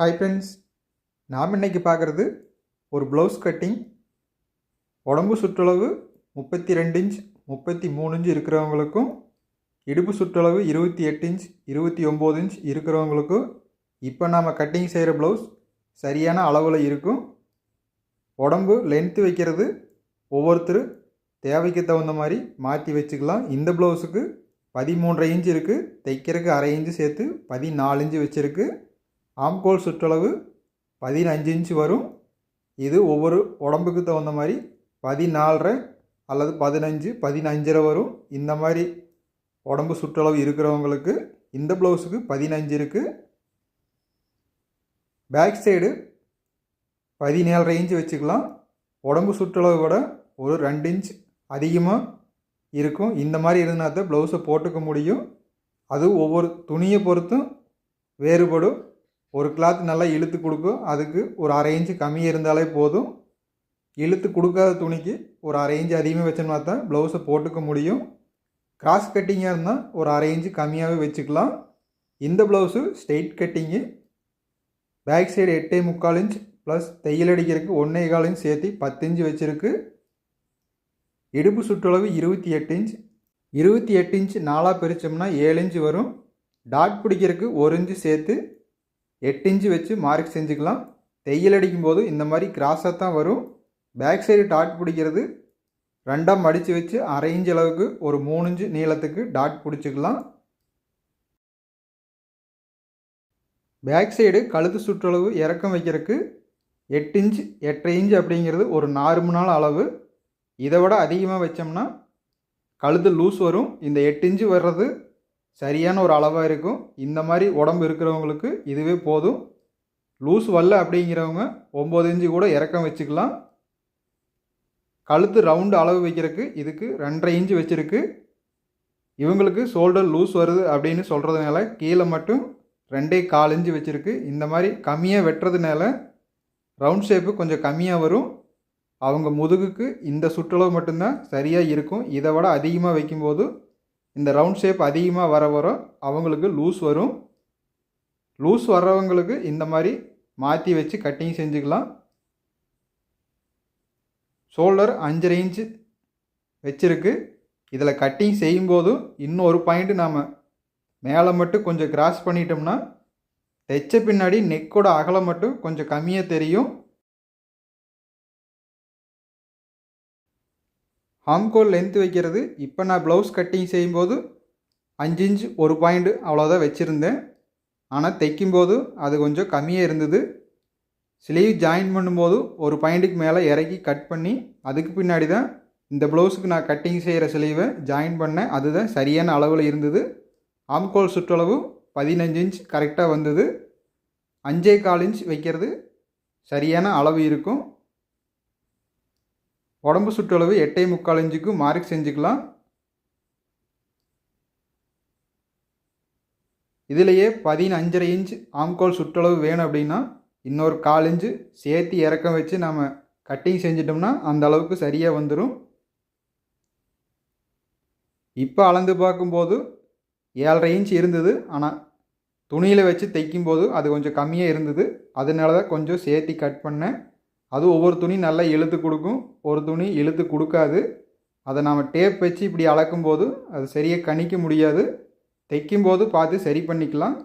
Hi friends நாம் இன்னைக்கு பார்க்குறது ஒரு ப்ளவுஸ் கட்டிங் உடம்பு சுற்றளவு முப்பத்தி ரெண்டு இன்ச் முப்பத்தி மூணு இன்ச் இருக்கிறவங்களுக்கும் இடுப்பு சுற்றளவு இருபத்தி எட்டு இன்ச் இருபத்தி ஒம்பது இன்ச் இருக்கிறவங்களுக்கும் இப்போ நாம் கட்டிங் செய்கிற ப்ளவுஸ் சரியான அளவில் இருக்கும். உடம்பு லென்த்து வைக்கிறது ஒவ்வொருத்தர் தேவைக்கு தகுந்த மாதிரி மாற்றி வச்சுக்கலாம். இந்த ப்ளவுஸுக்கு பதிமூன்றரை இன்ச் இருக்குது தைக்கிறதுக்கு அரை இன்ச்சு சேர்த்து பதினாலு இன்ச்சு வச்சுருக்கு. ஆம்கோல் சுற்றளவு பதினஞ்சு இன்ச் வரும். இது ஒவ்வொரு உடம்புக்கு தகுந்த மாதிரி பதினாலரை அல்லது பதினஞ்சு பதினஞ்சரை வரும். இந்த மாதிரி உடம்பு சுற்றளவு இருக்கிறவங்களுக்கு இந்த ப்ளவுஸுக்கு பதினஞ்சு இருக்குது பேக் சைடு பதினேழரை இன்ச்சு வச்சுக்கலாம். உடம்பு சுற்றளவு விட ஒரு ரெண்டு இன்ச் அதிகமாக இருக்கும். இந்த மாதிரி இருந்தால் தான் ப்ளவுஸை போட்டுக்க முடியும். அது ஒவ்வொரு துணியை பொறுத்தும் வேறுபடும். ஒரு கிளாத் நல்லா இழுத்து கொடுக்கும் அதுக்கு ஒரு அரை இன்ச்சு கம்மியாக இருந்தாலே போதும். இழுத்து கொடுக்காத துணிக்கு ஒரு அரை இன்ச்சு அதிகமாக வச்சோம்னா தான் ப்ளவுஸை போட்டுக்க முடியும். கிராஸ் கட்டிங்காக இருந்தால் ஒரு அரை இன்ச்சு கம்மியாகவே வச்சுக்கலாம். இந்த blouse straight cutting back side எட்டே முக்கால் இன்ச் ப்ளஸ் தையல் அடிக்கிறதுக்கு ஒன்றே கால் இன்ச் சேர்த்து பத்து இன்ச் வச்சுருக்கு. இடுப்பு சுற்றளவு இருபத்தி எட்டு இன்ச் இருபத்தி எட்டு இன்ச் நாலாக பிரித்தோம்னா ஏழு இன்ச் வரும். டாட் பிடிக்கிறதுக்கு ஒரு இன்ச்சு சேர்த்து எட்டு இன்ச்சு வச்சு மார்க் செஞ்சுக்கலாம். தையல் அடிக்கும்போது இந்த மாதிரி கிராஸாக தான் வரும். பேக் சைடு டாட் பிடிக்கிறது. ரெண்டாக மடித்து வச்சு அரை இன்ச் அளவுக்கு ஒரு மூணு இன்ச்சு நீளத்துக்கு டாட் பிடிச்சிக்கலாம். பேக் சைடு கழுத்து சுற்றளவு இறக்கம் வைக்கிறதுக்கு எட்டு இன்ச் எட்டரை இன்ச் அப்படிங்கிறது ஒரு நார்மலான அளவு. இதை விட அதிகமாக வச்சோம்னா கழுத்து லூஸ் வரும். இந்த எட்டு இன்ச்சு வர்றது சரியான ஒரு அளவாக இருக்கும். இந்த மாதிரி உடம்பு இருக்கிறவங்களுக்கு இதுவே போதும். லூஸ் வரல அப்படிங்கிறவங்க ஒம்பது இன்ச்சு கூட இறக்கம் வச்சுக்கலாம். கழுத்து ரவுண்டு அளவு வைக்கிறதுக்கு இதுக்கு ரெண்டரை இன்ச்சு வச்சுருக்கு. இவங்களுக்கு ஷோல்டர் லூஸ் வருது அப்படின்னு சொல்கிறதுனால கீழே மட்டும் ரெண்டே கால் இன்ச்சு வச்சுருக்கு. இந்த மாதிரி கம்மியாக வெட்டுறதுனால ரவுண்ட் ஷேப்பு கொஞ்சம் கம்மியாக வரும். அவங்க முதுகுக்கு இந்த சுற்றளவு மட்டும்தான் சரியாக இருக்கும். இதை விட அதிகமாக வைக்கும்போது இந்த ரவுண்ட் ஷேப் அதிகமாக வர வர அவங்களுக்கு லூஸ் வரும். லூஸ் வர்றவங்களுக்கு இந்த மாதிரி மாற்றி வச்சு கட்டிங் செஞ்சுக்கலாம். ஷோல்டர் அஞ்சரை இன்ச்சு வச்சுருக்கு. இதில் கட்டிங் செய்யும்போதும் இன்னும் ஒரு பாயிண்ட்டு நாம் மேலே மட்டும் கொஞ்சம் கிராஸ் பண்ணிட்டோம்னா தைச்ச பின்னாடி நெக்கோட அகலம் மட்டும் கொஞ்சம் கம்மியாக தெரியும். ஹாம்கோல் லென்த் வைக்கிறது. இப்போ நான் ப்ளவுஸ் கட்டிங் செய்யும்போது அஞ்சு இன்ச் ஒரு பாயிண்ட் அவ்வளோதான் வச்சுருந்தேன். ஆனால் தைக்கும்போது அது கொஞ்சம் கம்மியாக இருந்தது. ஸ்லீவ் ஜாயின் பண்ணும்போது ஒரு பாயிண்ட்டுக்கு மேலே இறக்கி கட் பண்ணி அதுக்கு பின்னாடி தான் இந்த ப்ளவுஸுக்கு நான் கட்டிங் செய்கிற ஸ்லீவை ஜாயின் பண்ணேன். அதுதான் சரியான அளவில் இருந்தது. ஆம்கோல் சுற்றளவு பதினஞ்சு இன்ச் கரெக்டாக வந்தது. அஞ்சே கால் இன்ச் வைக்கிறது சரியான அளவு இருக்கும். உடம்பு சுற்றளவு எட்டே முக்கால் இன்ச்சுக்கு மார்க் செஞ்சுக்கலாம். இதிலேயே பதினஞ்சரை இன்ச் ஆம்கோல் சுற்றளவு வேணும் அப்படின்னா இன்னொரு கால் இன்ச்சு சேர்த்து இறக்கம் வச்சு நம்ம கட்டிங் செஞ்சிட்டோம்னா அந்த அளவுக்கு சரியாக வந்துடும் இப்போ அளந்து பார்க்கும்போது ஏழரை இன்ச் இருந்தது. ஆனால் துணியில் வச்சு தைக்கும்போது அது கொஞ்சம் கம்மியாக இருந்தது. அதனால தான் கொஞ்சம் சேர்த்து கட் பண்ணேன். அது ஒவ்வொரு துணி நல்லா இழுத்து கொடுக்கும். ஒரு துணி இழுத்து கொடுக்காது. அதை நாம் டேப் வச்சு இப்படி அளக்கும்போது அது சரியாக கணிக்க முடியாது. தைக்கும்போது பார்த்து சரி பண்ணிக்கலாம்.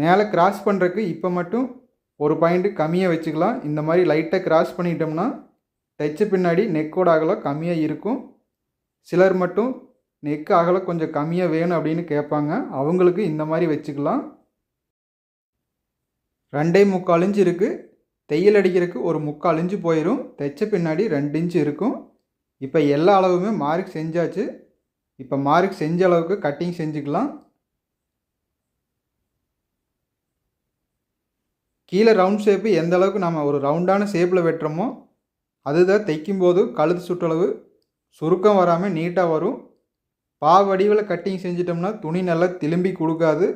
மேலே கிராஸ் பண்ணுறக்கு இப்போ மட்டும் ஒரு பாயிண்ட்டு கம்மியாக வச்சுக்கலாம். இந்த மாதிரி லைட்டாக கிராஸ் பண்ணிட்டோம்னா தைச்ச பின்னாடி நெக்கோட அகலம் கம்மியாக இருக்கும். சிலர் மட்டும் நெக் அகலம் கொஞ்சம் கம்மியாக வேணும் அப்படின்னு கேட்பாங்க. அவங்களுக்கு இந்த மாதிரி வச்சுக்கலாம். ரெண்டே முக்கால் இன்ச்சு இருக்குது தையல் அடிக்கிறதுக்கு ஒரு முக்கால் இன்ச்சு போயிடும் தைச்ச பின்னாடி ரெண்டு இன்ச்சு இருக்கும். இப்போ எல்லா அளவுமே மார்க் செஞ்சாச்சு. இப்போ மார்க் செஞ்ச அளவுக்கு கட்டிங் செஞ்சுக்கலாம். கீழே ரவுண்ட் ஷேப்பு எந்த அளவுக்கு நம்ம ஒரு ரவுண்டான ஷேப்பில் வெட்டுறோமோ அதுதான் தைக்கும்போது கழுத்து சுற்றளவு சுருக்கம் வராமல் நீட்டாக வரும். பா வடிவில் கட்டிங் செஞ்சிட்டோம்னா துணி நல்லா திரும்பி கொடுக்காது.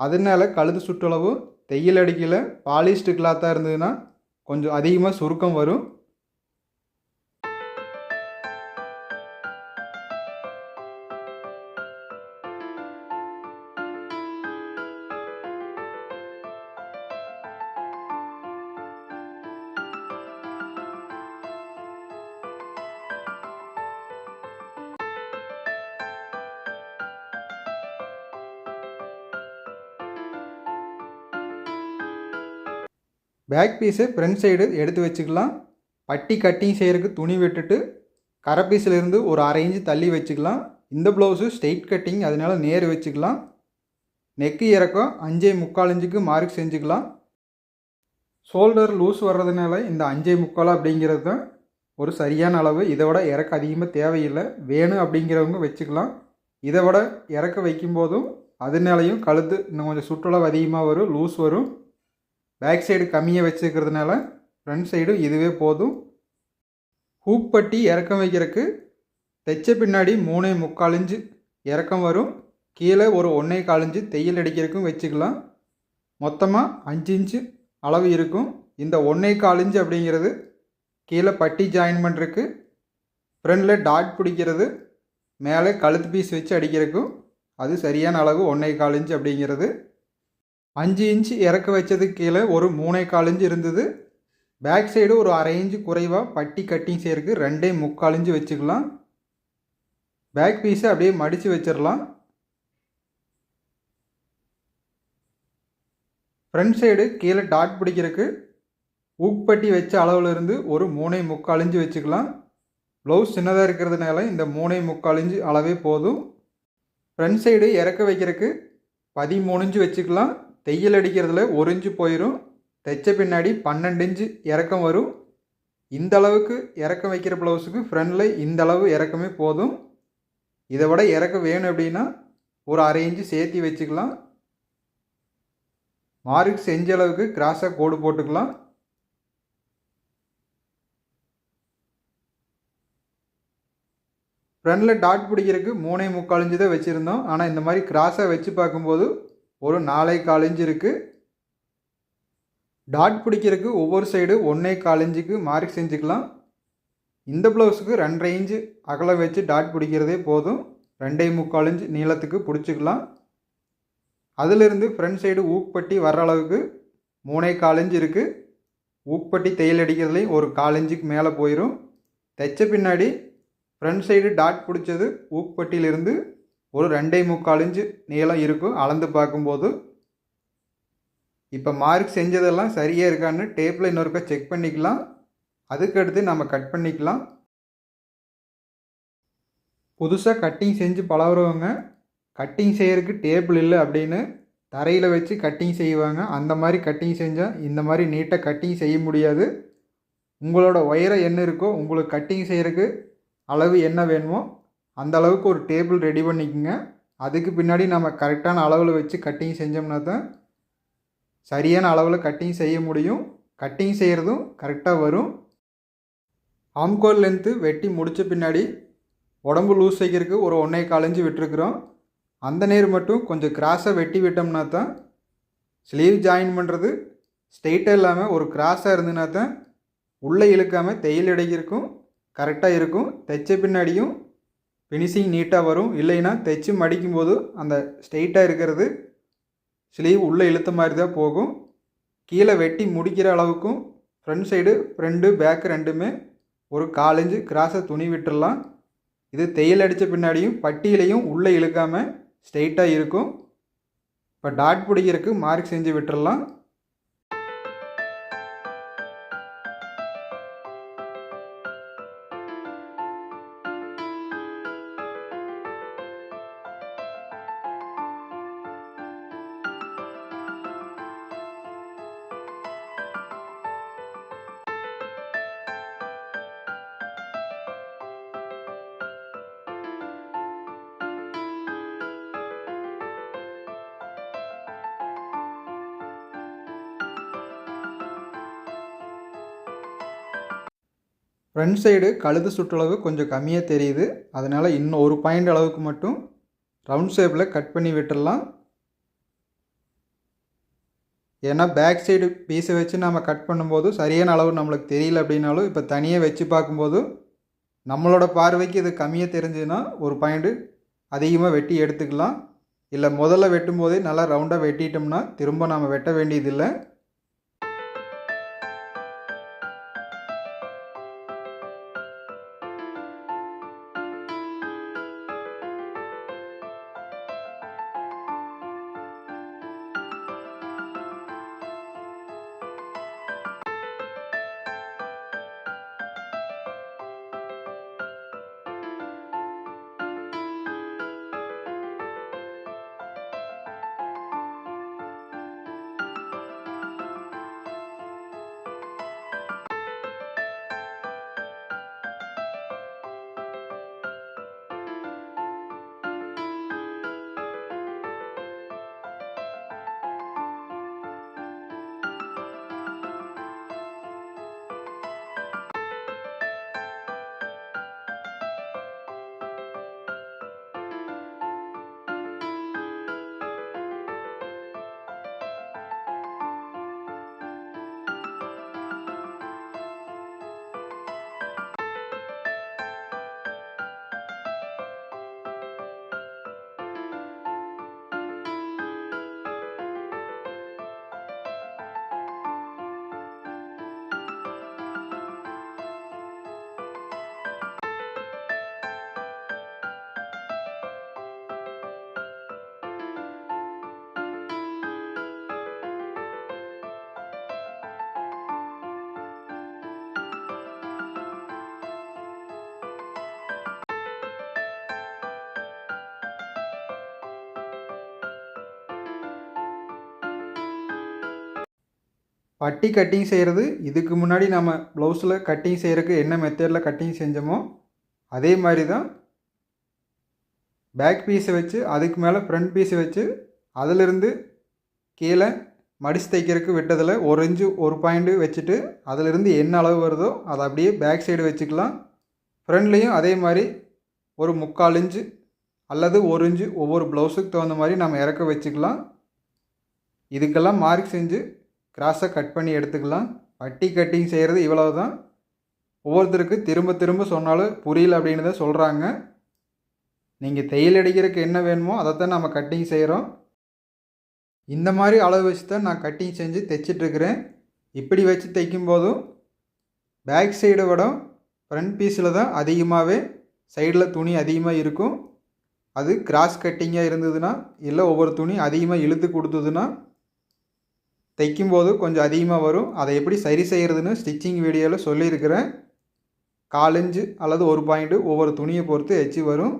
அதனால கழுத்து சுற்றளவு தையல் அடிக்கல பாலிஸ்டு கிளாத்தாக இருந்ததுன்னா கொஞ்சம் அதிகமாக சுருக்கம் வரும். பேக் பீஸை ஃப்ரண்ட் சைடு எடுத்து வச்சுக்கலாம். பட்டி கட்டிங் செய்கிறதுக்கு துணி விட்டுட்டு கரை பீஸ்லேருந்து ஒரு அரை இன்ச்சு தள்ளி வச்சுக்கலாம். இந்த ப்ளவுஸு ஸ்ட்ரெயிட் கட்டிங் அதனால நேர் வச்சுக்கலாம். நெக்கு இறக்கம் அஞ்சே முக்கால் இன்ச்சுக்கு மார்க் செஞ்சுக்கலாம். ஷோல்டர் லூஸ் வர்றதுனால இந்த அஞ்சே முக்கால் அப்படிங்கிறது தான் ஒரு சரியான அளவு. இதை விட இறக்க அதிகமாக தேவையில்லை. வேணும் அப்படிங்கிறவங்க வச்சுக்கலாம். இதை விட இறக்க வைக்கும்போதும் அதனாலையும் கழுத்து இன்னும் கொஞ்சம் சுற்றளவு அதிகமாக வரும் லூஸ் வரும். பேக் சைடு கம்மியாக வச்சுருக்கிறதுனால ஃப்ரண்ட் சைடும் இதுவே போதும். ஹூக் பட்டி இறக்கம் வைக்கிறதுக்கு தைச்ச பின்னாடி மூணே முக்கால் இன்ச்சு இறக்கம் வரும். கீழே ஒரு ஒன்றே கால் இஞ்சு தையல் அடிக்கிறதுக்கும் வச்சுக்கலாம். மொத்தமாக அஞ்சு இன்ச்சு அளவு இருக்கும். இந்த ஒன்றே கால் இன்ச்சு அப்படிங்கிறது கீழே பட்டி ஜாயின் பண்ணுறதுக்கு ஃப்ரண்டில் டாட் பிடிக்கிறது மேலே கழுத்து பீஸ் வச்சு அடிக்கிறதுக்கும் அது சரியான அளவு ஒன்றே கால் இன்ச்சு அப்படிங்கிறது அஞ்சு இன்ச்சு இறக்க வச்சதுக்கு கீழே ஒரு மூணே கால் இன்ச்சு இருந்தது. பேக் சைடு ஒரு அரை இன்ச்சு குறைவாக பட்டி கட்டிங் செய்யறதுக்கு ரெண்டே முக்கால் இன்ச்சு வச்சுக்கலாம். பேக் பீஸை அப்படியே மடித்து வச்சிடலாம். ஃப்ரண்ட் சைடு கீழே டாட் பிடிக்கிறதுக்கு ஊக்பட்டி வச்ச அளவில் இருந்து ஒரு மூணே முக்கால் இன்ச்சு வச்சுக்கலாம். ப்ளவுஸ் சின்னதாக இருக்கிறதுனால இந்த மூணை முக்கால் இன்ச்சு அளவே போதும். ஃப்ரண்ட் சைடு இறக்க வைக்கிறதுக்கு பதிமூணு இன்ச்சு வச்சுக்கலாம். தையல் அடிக்கிறதுல ஒரு இன்ச்சு போயிடும் தைச்ச பின்னாடி பன்னெண்டு இன்ச்சு இறக்கம் வரும். இந்த அளவுக்கு இறக்கம் வைக்கிற ப்ளவுஸுக்கு ஃப்ரண்டில் இந்த அளவு இறக்கமே போதும். இதை விட இறக்கம் வேணும் அப்படின்னா ஒரு அரை இன்ச்சு சேர்த்தி வச்சுக்கலாம். மார்க் செஞ்ச அளவுக்கு கிராஸாக கோடு போட்டுக்கலாம். ஃப்ரண்டில் டாட் பிடிக்கிறதுக்கு மூணே முக்கால் இன்ச்சு தான் வச்சுருந்தோம். ஆனால் இந்த மாதிரி கிராஸாக வச்சு பார்க்கும்போது ஒரு நாலே கால் இருக்குது டாட் பிடிக்கிறதுக்கு ஒவ்வொரு சைடு ஒன்றே கால் மார்க் செஞ்சுக்கலாம். இந்த ப்ளவுஸுக்கு ரெண்டரை இன்ச்சு அகலம் வச்சு டாட் பிடிக்கிறதே போதும். ரெண்டே முக்கால் இன்ச்சு நீளத்துக்கு பிடிச்சிக்கலாம். அதிலிருந்து ஃப்ரண்ட் சைடு ஊக்பட்டி வர்ற அளவுக்கு மூணே கால் இருக்குது ஊக்பட்டி தையல் அடிக்கிறதுலையும் ஒரு கால் மேலே போயிடும் தைச்ச பின்னாடி ஃப்ரண்ட் சைடு டாட் பிடிச்சது ஊக்பட்டியிலிருந்து ஒரு ரெண்டே முக்கால் இன்ச்சு நீளம் இருக்கும். அளந்து பார்க்கும்போது இப்போ மார்க் செஞ்சதெல்லாம் சரியாக இருக்கான்னு டேப்பில் இன்னொருக்கா செக் பண்ணிக்கலாம். அதுக்கடுத்து நம்ம கட் பண்ணிக்கலாம். புதுசாக கட்டிங் செஞ்சு பழகுறவங்க கட்டிங் செய்கிறதுக்கு டேபிள் இல்லை அப்படின்னு தரையில் வச்சு கட்டிங் செய்வாங்க. அந்த மாதிரி கட்டிங் செஞ்சால் இந்த மாதிரி நீட்டாக கட்டிங் செய்ய முடியாது. உங்களோட ஒயரை என்ன இருக்கோ உங்களுக்கு கட்டிங் செய்கிறதுக்கு அளவு என்ன வேணுமோ அந்த அளவுக்கு ஒரு டேபிள் ரெடி பண்ணிக்கோங்க. அதுக்கு பின்னாடி நம்ம கரெக்டான அளவில் வச்சு கட்டிங் செஞ்சோம்னா தான் சரியான அளவில் கட்டிங் செய்ய முடியும். கட்டிங் செய்கிறதும் கரெக்டாக வரும். ஆம்கோல் லென்த்து வெட்டி முடித்த பின்னாடி உடம்பு லூஸ் செய்கிறதுக்கு ஒரு ஒன்றே காலஞ்சு விட்டுருக்குறோம். அந்த நேர் மட்டும் கொஞ்சம் கிராஸாக வெட்டி விட்டோம்னா தான் ஸ்லீவ் ஜாயின் பண்ணுறது ஸ்ட்ரெயிட்டாக இல்லாமல் ஒரு கிராஸாக இருந்ததுனா தான் உள்ளே இழுக்காமல் தையல் இடைக்கிறக்கும் கரெக்டாக இருக்கும். தைச்ச பின்னாடியும் ஃபினிஷிங் நீட்டாக வரும். இல்லைன்னா தைச்சு மடிக்கும்போது அந்த ஸ்ட்ரெயிட்டாக இருக்கிறது ஸ்லீவ் உள்ளே இழுத்த மாதிரி தான் போகும். கீழே வெட்டி முடிக்கிற அளவுக்கும் ஃப்ரண்ட் சைடு ஃப்ரண்ட்டு பேக் ரெண்டுமே ஒரு காலஞ்சு கிராஸை துணி விட்டுடலாம் இது தையல் அடித்த பின்னாடியும் பட்டியிலையும் உள்ளே இழுக்காமல் ஸ்ட்ரெயிட்டாக இருக்கும். இப்போ டாட் பிடிக்கிறதுக்கு மார்க் செஞ்சு விட்டுடலாம் ஃப்ரண்ட் சைடு கழுது சுற்றளவு கொஞ்சம் கம்மியாக தெரியுது. அதனால் இன்னும் ஒரு பாயிண்ட் அளவுக்கு மட்டும் ரவுண்ட் ஷேப்பில் கட் பண்ணி விட்டுடலாம். ஏன்னா பேக் சைடு பீஸை வச்சு நம்ம கட் பண்ணும்போது சரியான அளவு நம்மளுக்கு தெரியல அப்படின்னாலும் இப்போ தனியாக வச்சு பார்க்கும்போது நம்மளோட பார்வைக்கு இது கம்மியாக தெரிஞ்சதுன்னா ஒரு பாயிண்ட்டு அதிகமாக வெட்டி எடுத்துக்கலாம். இல்லை முதல்ல வெட்டும் போதே நல்லா ரவுண்டாக வெட்டிட்டோம்னா திரும்ப நாம் வெட்ட வேண்டியதில்லை. பட்டி கட்டிங் செய்கிறது இதுக்கு முன்னாடி நம்ம ப்ளவுஸில் கட்டிங் செய்கிறதுக்கு என்ன மெத்தடில் கட்டிங் செஞ்சோமோ அதே மாதிரி தான் பேக் பீஸை வச்சு அதுக்கு மேலே ஃப்ரண்ட் பீஸை வச்சு அதிலிருந்து கீழே மடிச்சு தைக்கிறதுக்கு விட்டதில் ஒரு இன்ச்சு ஒரு பாயிண்ட்டு வச்சுட்டு அதிலிருந்து என்ன அளவு வருதோ அதை அப்படியே பேக் சைடு வச்சுக்கலாம். ஃப்ரண்ட்லேயும் அதே மாதிரி ஒரு முக்கால் இன்ச்சு அல்லது ஒரு இன்ச்சு ஒவ்வொரு ப்ளவுஸுக்கு தகுந்த மாதிரி நம்ம இறக்க வச்சுக்கலாம். இதுக்கெல்லாம் மார்க் செஞ்சு கிராஸை கட் பண்ணி எடுத்துக்கலாம். பட்டி கட்டிங் செய்கிறது இவ்வளவு தான் ஒவ்வொருத்தருக்கு திரும்ப திரும்ப சொன்னாலும் புரியல அப்படின்னு தான் சொல்கிறாங்க நீங்கள் தையல் அடிக்கிறதுக்கு என்ன வேணுமோ அதை தான் நம்ம கட்டிங் செய்கிறோம் இந்த மாதிரி அளவு வச்சு தான் நான் கட்டிங் செஞ்சு தைச்சிட்ருக்கிறேன் இப்படி வச்சு தைக்கும் போதும் பேக் சைடை விட ஃப்ரண்ட் பீஸில் தான் அதிகமாகவே சைடில் துணி அதிகமாக இருக்கும். அது கிராஸ் கட்டிங்காக இருந்ததுன்னா இல்லை ஒவ்வொரு துணி அதிகமாக இழுத்து கொடுத்ததுன்னா தைக்கும்போது கொஞ்சம் அதிகமாக வரும். அதை எப்படி சரி செய்கிறதுன்னு ஸ்டிச்சிங் வீடியோவில் சொல்லியிருக்கிறேன். காலஞ்சு அல்லது ஒரு பாயிண்ட்டு ஒவ்வொரு துணியை பொறுத்து எச்சு வரும்.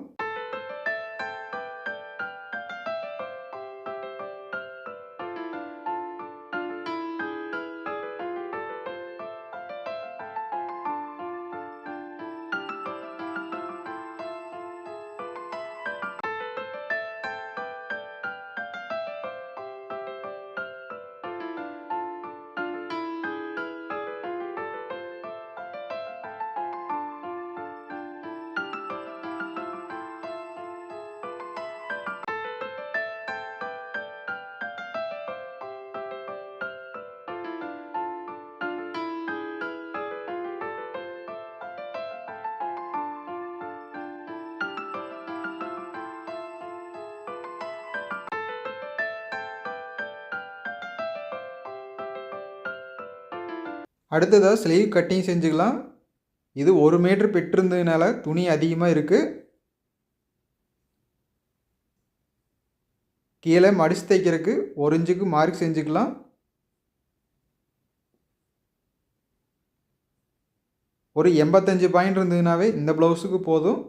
அடுத்ததாக ஸ்லீவ் கட்டிங் செஞ்சுக்கலாம். இது ஒரு மீட்ரு பெற்றிருந்ததுனால துணி அதிகமாக இருக்குது கீழே மடிச்சு தைக்கிறதுக்கு ஒரு இன்ச்சுக்கு மார்க் செஞ்சுக்கலாம். ஒரு எண்பத்தஞ்சு பாயிண்ட் இருந்ததுனாவே இந்த ப்ளவுஸுக்கு போதும்.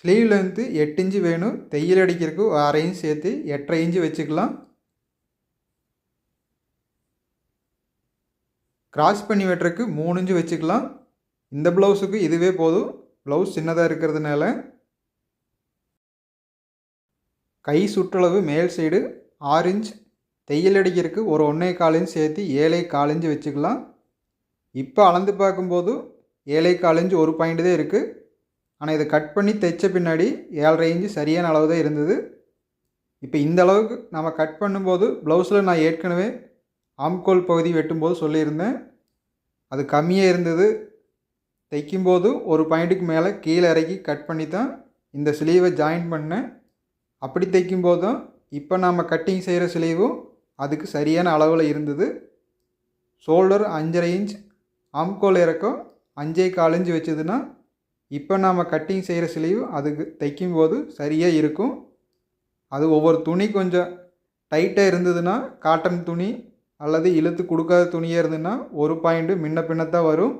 ஸ்லீவ் லென்த்து எட்டு இன்ச்சு வேணும். தையல் அடிக்கிறதுக்கு ஒரு அரை இன்ச் சேர்த்து எட்டரை இன்ச்சு வச்சுக்கலாம். கிராஸ் பண்ணி வெட்டுறக்கு மூணு இன்ச்சு வச்சுக்கலாம். இந்த ப்ளவுஸுக்கு இதுவே போதும். ப்ளவுஸ் சின்னதாக இருக்கிறதுனால. கை சுற்றளவு மேல் சைடு ஆறு இன்ச். தையல் அடிக்கிறதுக்கு ஒரு ஒன்றே கால் இன்ச் சேர்த்து ஏழை கால் இன்ச்சு வச்சுக்கலாம். இப்போ அளந்து பார்க்கும்போது ஏழை கால் இன்ச்சு ஒரு பாயிண்ட் தான் இருக்குது ஆனால் இதை கட் பண்ணி தைச்ச பின்னாடி ஏழரை இன்ச்சு சரியான அளவு தான் இருந்தது. இப்போ இந்த அளவுக்கு நம்ம கட் பண்ணும்போது ப்ளவுஸில் நான் ஏற்கனவே ஆம்கோல் பகுதி வெட்டும்போது சொல்லியிருந்தேன். அது கம்மியாக இருந்தது. தைக்கும்போது ஒரு பாயிண்ட்டுக்கு மேலே கீழே இறக்கி கட் பண்ணி தான் இந்த ஸ்லீவை ஜாயின் பண்ணேன். அப்படி தைக்கும்போது தான் இப்போ நாம் கட்டிங் செய்கிற ஸ்லீவும் அதுக்கு சரியான அளவில் இருந்தது. ஷோல்டர் அஞ்சரை இன்ச் ஆம்கோல் இறக்கம் அஞ்சே கால் இன்ச் வச்சதுன்னா இப்போ நாம் கட்டிங் செய்கிற ஸ்லீவ் அதுக்கு தைக்கும்போது சரியாக இருக்கும். அது ஒவ்வொரு துணி கொஞ்சம் டைட்டாக இருந்ததுன்னா காட்டன் துணி அல்லது இழுத்து கொடுக்காத துணியாக இருந்ததுன்னா ஒரு பாயிண்ட்டு முன்ன பின்னத்தான் வரும்.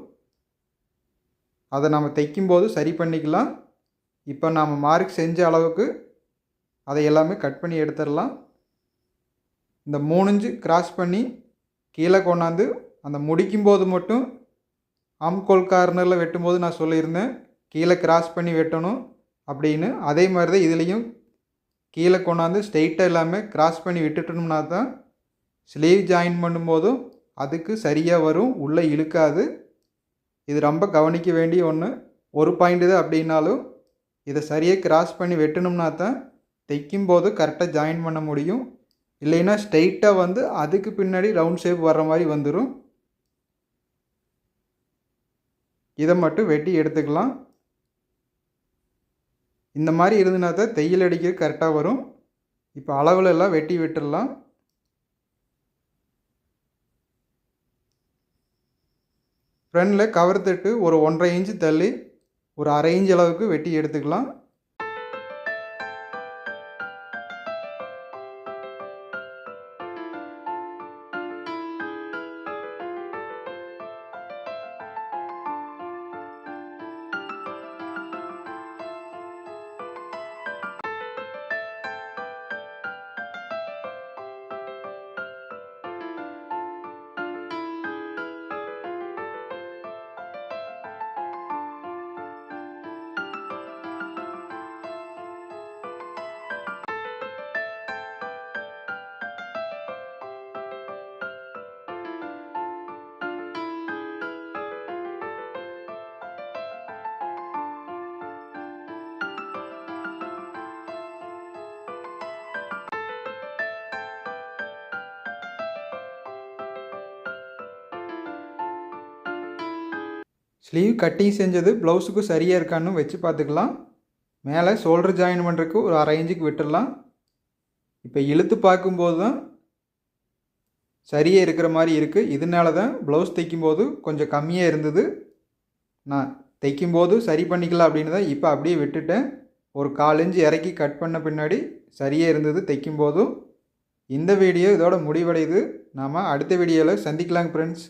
அதை நம்ம தைக்கும்போது சரி பண்ணிக்கலாம். இப்போ நாம் மார்க் செஞ்ச அளவுக்கு அதை எல்லாமே கட் பண்ணி எடுத்துடலாம். இந்த மூணுஞ்சு கிராஸ் பண்ணி கீழே கொண்டாந்து அந்த முடிக்கும்போது மட்டும் ஆம்கோல் கார்னரில் வெட்டும்போது நான் சொல்லியிருந்தேன் கீழே கிராஸ் பண்ணி வெட்டணும் அப்படின்னு. அதே மாதிரி தான் இதுலேயும் கீழே கொண்டாந்து ஸ்ட்ரெயிட்டாக இல்லாமல் கிராஸ் பண்ணி விட்டுட்டோம்னா தான் ஸ்லீவ் ஜாயின் பண்ணும்போதும் அதுக்கு சரியாக வரும் உள்ளே இழுக்காது. இது ரொம்ப கவனிக்க வேண்டிய ஒன்று ஒரு பாயிண்ட் தான் அப்படின்னாலும் இதை சரியாக கிராஸ் பண்ணி வெட்டணும்னா தான் தைக்கும்போது கரெக்டாக ஜாயின் பண்ண முடியும். இல்லைன்னா ஸ்ட்ரெயிட்டாக வந்து அதுக்கு பின்னாடி ரவுண்ட் ஷேப் வர்ற மாதிரி வந்துடும் இதை மட்டும் வெட்டி எடுத்துக்கலாம். இந்த மாதிரி இருந்ததுனா தான் தையல் அடிக்க கரெக்டாக வரும். இப்போ அளவுலெல்லாம் வெட்டி விட்டுடலாம். ஃப்ரண்டில் கவர் தட்டு ஒரு ஒன்றரை இன்ச்சு தள்ளி ஒரு அரை இன்ச் அளவுக்கு வெட்டி எடுத்துக்கலாம். ஸ்லீவ் கட்டிங் செஞ்சது ப்ளவுஸுக்கு சரியாக இருக்கான்னு வச்சு பார்த்துக்கலாம். மேலே ஷோல்டர் ஜாயின் பண்ணுறதுக்கு ஒரு அரை இன்ச்சுக்கு விட்டுடலாம். இப்போ இழுத்து பார்க்கும்போது தான் சரியாக இருக்கிற மாதிரி இருக்குது இதனால தான் ப்ளவுஸ் தைக்கும்போது கொஞ்சம் கம்மியாக இருந்தது. நான் தைக்கும்போது சரி பண்ணிக்கலாம் அப்படின்னு தான் இப்போ அப்படியே விட்டுட்டேன். ஒரு காலஞ்சு இறக்கி கட் பண்ண பின்னாடி சரியாக இருந்தது தைக்கும்போதும். இந்த வீடியோ இதோட முடிவடையுது. நாம் அடுத்த வீடியோவில் சந்திக்கலாங்க ஃப்ரெண்ட்ஸ்